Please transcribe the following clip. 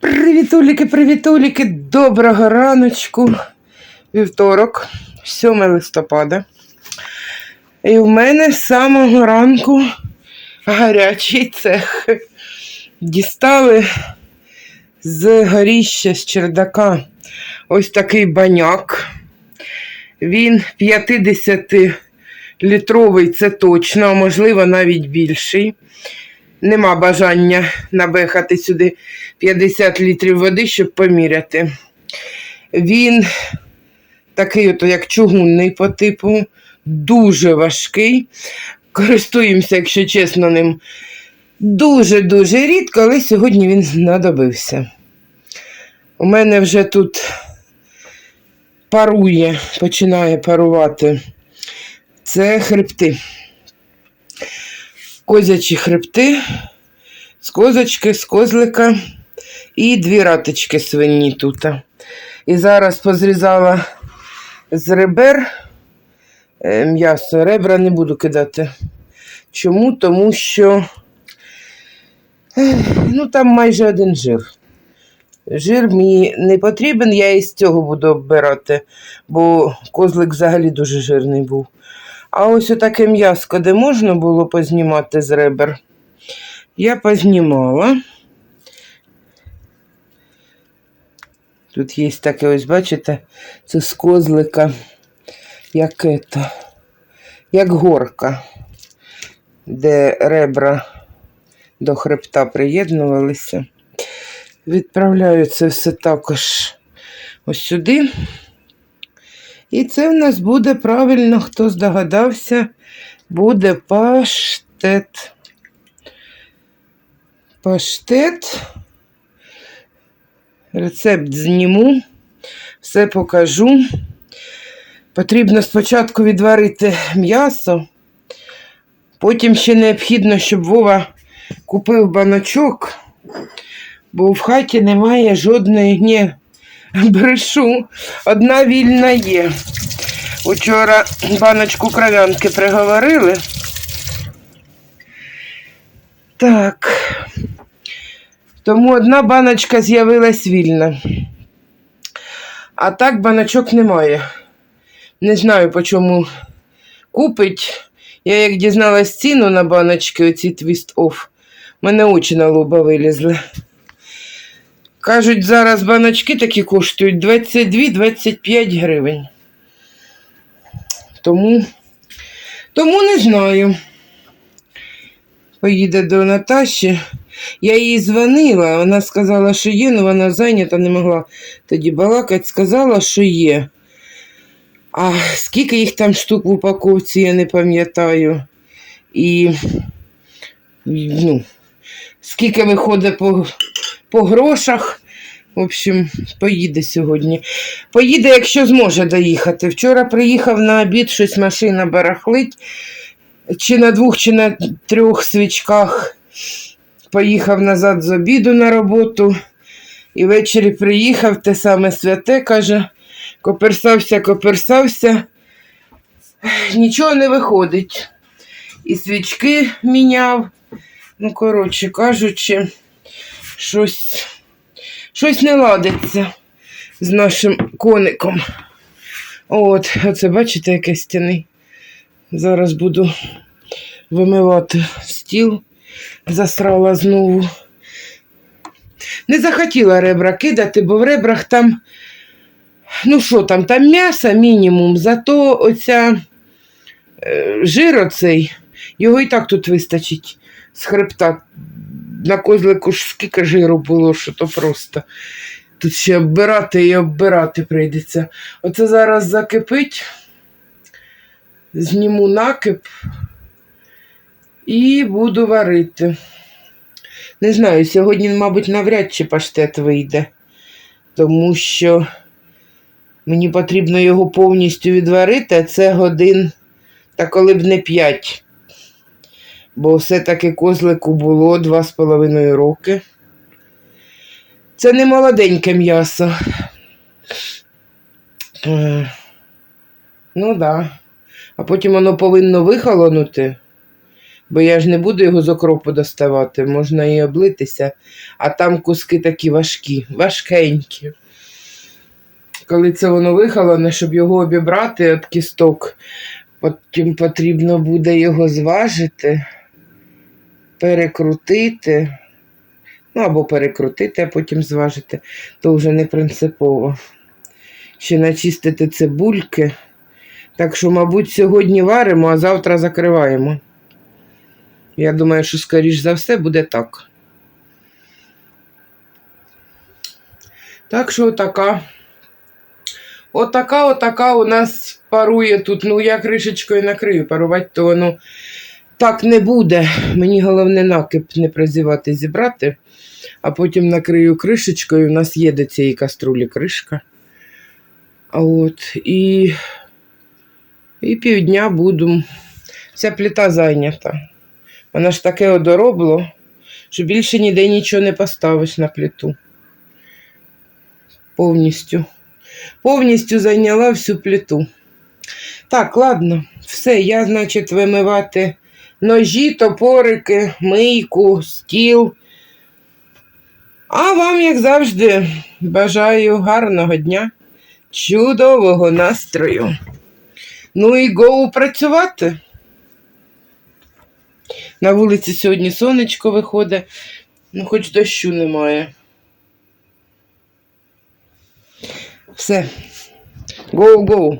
Привітуліки, привітуліки, доброго раночку. Вівторок, 7 листопада. І в мене з самого ранку гарячий цех. Дістали з горіща, з чердака ось такий баняк. Він 50-літровий, це точно, а можливо навіть більший. Нема бажання набехати сюди 50 літрів води, щоб поміряти. Він такий, от, як чугунний по типу, дуже важкий. Користуємося, якщо чесно, ним дуже-дуже рідко, але сьогодні він знадобився. У мене вже тут парує, починає парувати. Це хребти. Козячі хребти, з козочки, з козлика і дві раточки свині тут. І зараз позрізала з ребер е, м'ясо. Ребра не буду кидати. Чому? Тому що ну, там майже один жир. Жир мені не потрібен, я із цього буду оббирати, бо козлик взагалі дуже жирний був. А ось отаке м'яско, де можна було познімати з ребер, я познімала. Тут є таке, ось, бачите, це з козлика, як ето, як горка, де ребра до хребта приєднувалися. Відправляю це все також ось сюди. І це в нас буде правильно, хто здогадався, буде паштет. Паштет. Рецепт зніму, все покажу. Потрібно спочатку відварити м'ясо, потім ще необхідно, щоб Вова купив баночок, бо в хаті немає жодної, ні, брешу, одна вільна є. Учора баночку кров'янки приговорили. Так. Тому одна баночка з'явилась вільна. А так баночок немає. Не знаю, по чому купить. Я як дізналась ціну на баночки, оці твіст оф, мене очі на лоба вилізли. Кажуть, зараз баночки такі коштують 22-25 гривень. Тому, тому не знаю. Поїде до Наташі. Я їй дзвонила, вона сказала, що є, але вона зайнята, не могла тоді балакати. Сказала, що є. А скільки їх там штук в упаковці, я не пам'ятаю. І ну, скільки виходить по, по грошах. В общем, поїде сьогодні. Поїде, якщо зможе доїхати. Вчора приїхав на обід, щось машина барахлить. Чи на двох, чи на трьох свічках. Поїхав назад з обіду на роботу. І ввечері приїхав, те саме святе, каже, коперсався, коперсався. Нічого не виходить. І свічки міняв. Ну, коротше кажучи, щось, щось не ладиться з нашим коником. От, оце бачите, яке стіни. Зараз буду вимивати стіл, засрала знову. Не захотіла ребра кидати, бо в ребрах там, ну що там, там м'ясо мінімум, зато оця е, жир оцей, його і так тут вистачить з хребта. На козлику ж скільки жиру було, що то просто. Тут ще оббирати і оббирати прийдеться. Оце зараз закипить, зніму накип і буду варити. Не знаю, сьогодні, мабуть, навряд чи паштет вийде, тому що мені потрібно його повністю відварити, а це годин, та коли б не 5. Бо все-таки козлику було два з половиною роки. Це не молоденьке м'ясо. Е, Ну да. А потім воно повинно вихолонути. Бо я ж не буду його з окропу доставати, можна і облитися, а там куски такі важкі, важкенькі. Коли це воно вихолоне, щоб його обібрати від кісток, потім потрібно буде його зважити, перекрутити. Ну, або перекрутити, а потім зважити, то вже не принципово. Ще начистити цибульки. Так що, мабуть, сьогодні варимо, а завтра закриваємо. Я думаю, що, скоріш за все, буде так. Так що отака. Отака, отака у нас парує тут. Ну, я кришечкою накрию, парувати, то воно так не буде. Мені головне накип не прозівати зібрати, а потім накрию кришечкою. У нас є до цієї каструлі кришка. А от, і, і півдня буду. Вся плита зайнята. Вона ж таке одоробло, що більше ніде нічого не поставиш на плиту. Повністю. Повністю зайняла всю плиту. Так, ладно, все, я, значить, вимивати ножі, топорики, мийку, стіл. А вам, як завжди, бажаю гарного дня, чудового настрою. Ну і гоу працювати. На вулиці сьогодні сонечко виходить, ну хоч дощу немає. Все. Гоу-гоу.